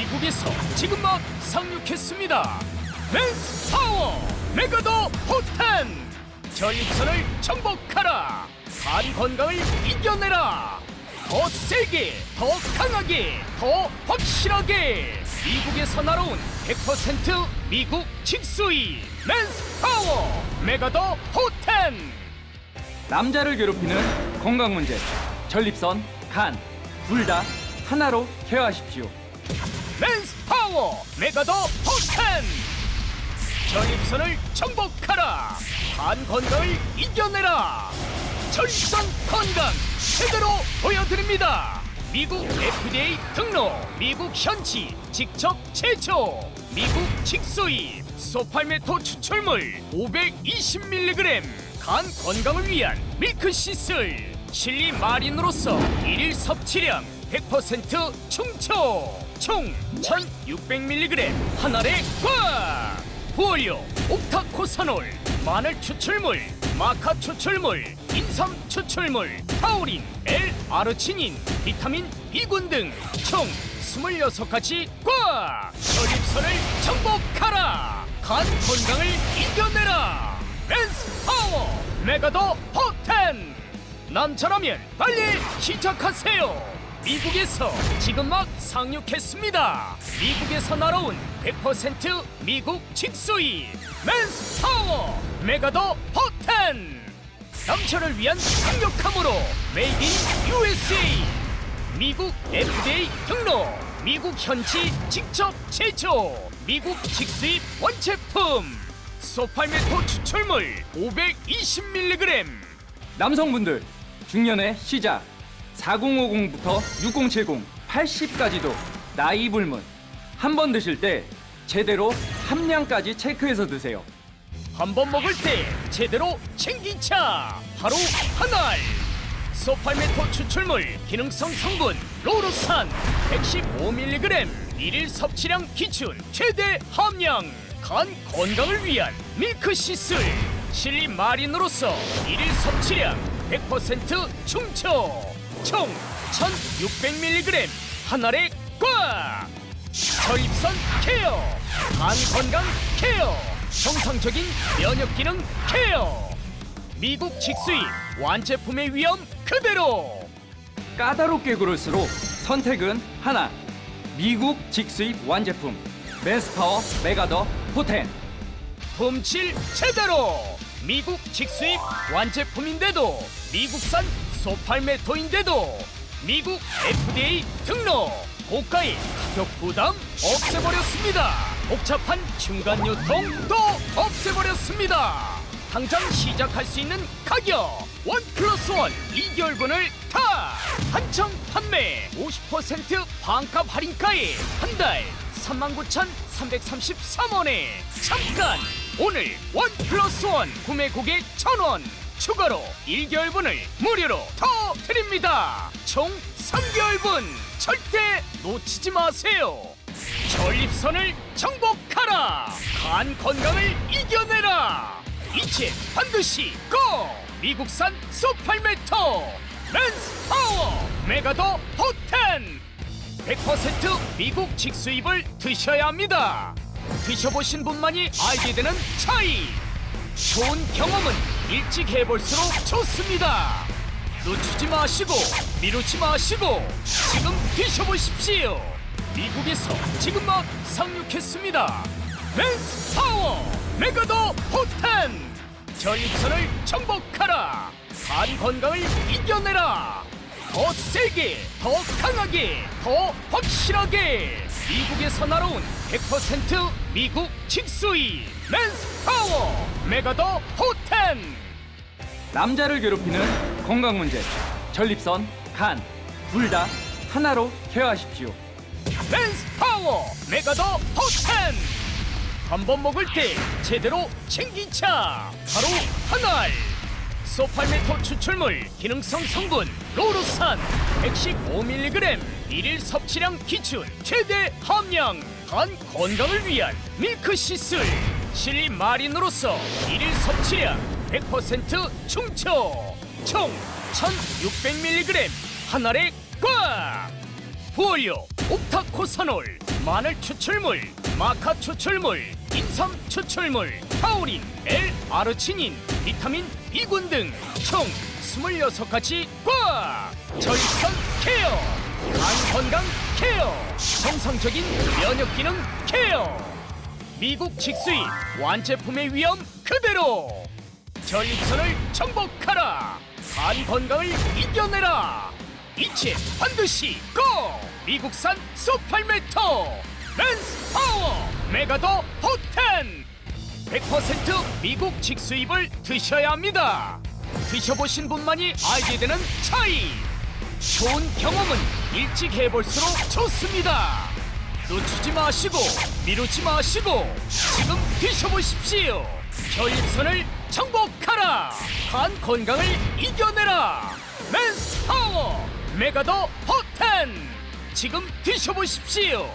미국에서 지금 막 상륙했습니다. 맨스 파워 메가더 포텐! 전립선을 정복하라! 간 건강을 이겨내라! 더 세게 더 강하게 더 확실하게! 미국에서 날아온 100% 미국 직수이 맨스 파워 메가더 포텐! 남자를 괴롭히는 건강 문제. 전립선, 간, 둘 다 하나로 케어하십시오. 맨스 파워 메가더 포텐 전립선을 정복하라. 간 건강을 이겨내라. 전립선 건강 제대로 보여드립니다. 미국 FDA 등록 미국 현지 직접 제조 미국 직수입 소팔메토 추출물 520mg 간 건강을 위한 밀크시슬. 실리 마린으로서 일일 섭취량 100% 충초 총 1600mg 한 알에 꽉! 부어요 옥타코사놀 마늘 추출물 마카 추출물 인삼 추출물 타우린 L-아르치닌 비타민 B군 등 총 26가지 꽉! 전립선을 정복하라! 간 건강을 이겨내라! 맨스 파워 메가더 포텐! 남자라면 빨리 시작하세요. 미국에서 지금 막 상륙했습니다. 미국에서 날아온 100% 미국 직수이 맨스 파워 메가더 포텐. 남자를 위한 강력함으로 메이드 인 USA 미국 FDA 등록. 미국 현지 직접 제조. 미국 직수입 원제품. 소팔메토 추출물 520mg 남성분들 중년의 시작 4050부터 6070, 80까지도 나이 불문. 한 번 드실 때 제대로 함량까지 체크해서 드세요. 한 번 먹을 때 제대로 챙기차. 바로 한알. 소팔메토 추출물 기능성 성분 로로산. 115mg 일일 섭취량 기준 최대 함량. 간 건강을 위한 밀크시슬 실리 마린으로서 일일 섭취량 100% 충초 총 1600mg 한 알에 꽉 전립선 케어, 간 건강 케어, 정상적인 면역 기능 케어. 미국 직수입 완제품의 위험 그대로. 까다롭게 고를수록 선택은 하나. 미국 직수입 완제품 맨스파워 메가더 포텐 품질 제대로. 미국 직수입 완제품인데도 미국산 소팔메토인데도 미국 FDA 등록. 고가의 가격 부담 없애버렸습니다. 복잡한 중간 유통도 없애버렸습니다. 당장 시작할 수 있는 가격 원 플러스 원 2개월분을 다 한정 판매 50% 반값 할인가에 한 달 39,333원에 잠깐 오늘 원 플러스 원 구매 고객 천원 추가로 1개월분을 무료로 더 드립니다. 총 3개월분 절대 놓치지 마세요. 전립선을 정복하라. 간 건강을 이겨내라. 이제 반드시 고! 미국산 소팔메토 맨스 파워 메가더 포텐! 100% 미국 직수입을 드셔야 합니다. 드셔보신 분만이 알게 되는 차이 좋은 경험은 일찍 해볼수록 좋습니다. 놓치지 마시고 미루지 마시고 지금 드셔보십시오. 미국에서 지금 막 상륙했습니다. 맨스 파워 메가더 포텐. 전립선을 정복하라. 간 건강을 이겨내라. 더 세게 더 강하게 더 확실하게. 미국에서 날아온 100% 미국 직수이 맨스 파워 메가더 포텐. 남자를 괴롭히는 건강 문제 전립선, 간, 둘 다 하나로 케어하십시오. 맨스 파워 메가더 포텐. 한 번 먹을 때 제대로 챙기차 바로 한알. 소팔메토 추출물 기능성 성분 로로산. 115mg 일일 섭취량 기준 최대 함량. 간 건강을 위한 밀크시슬 실리 마린으로서 일일 섭취량 100% 충초. 총 1600mg 한 알에 꽉! 부어요 옥타코사놀 마늘 추출물 마카 추출물 인삼 추출물 타우린 L-아르치닌 비타민 B군 등 총 26가지 꽉! 절선 케어 간 건강 케어 정상적인 면역 기능 케어 미국 직수입 완제품의 위험 그대로. 전립선을 정복하라. 간 건강을 이겨내라. 이체 반드시 고! 미국산 소팔메토 랜스 파워 메가더 포텐. 100% 미국 직수입을 드셔야 합니다. 드셔보신 분만이 알게 되는 차이. 좋은 경험은 일찍 해볼수록 좋습니다 놓치지 마시고 미루지 마시고 지금 드셔보십시오. 혈입선을 정복하라. 간 건강을 이겨내라. 맨스 파워 메가더 포텐. 지금 드셔보십시오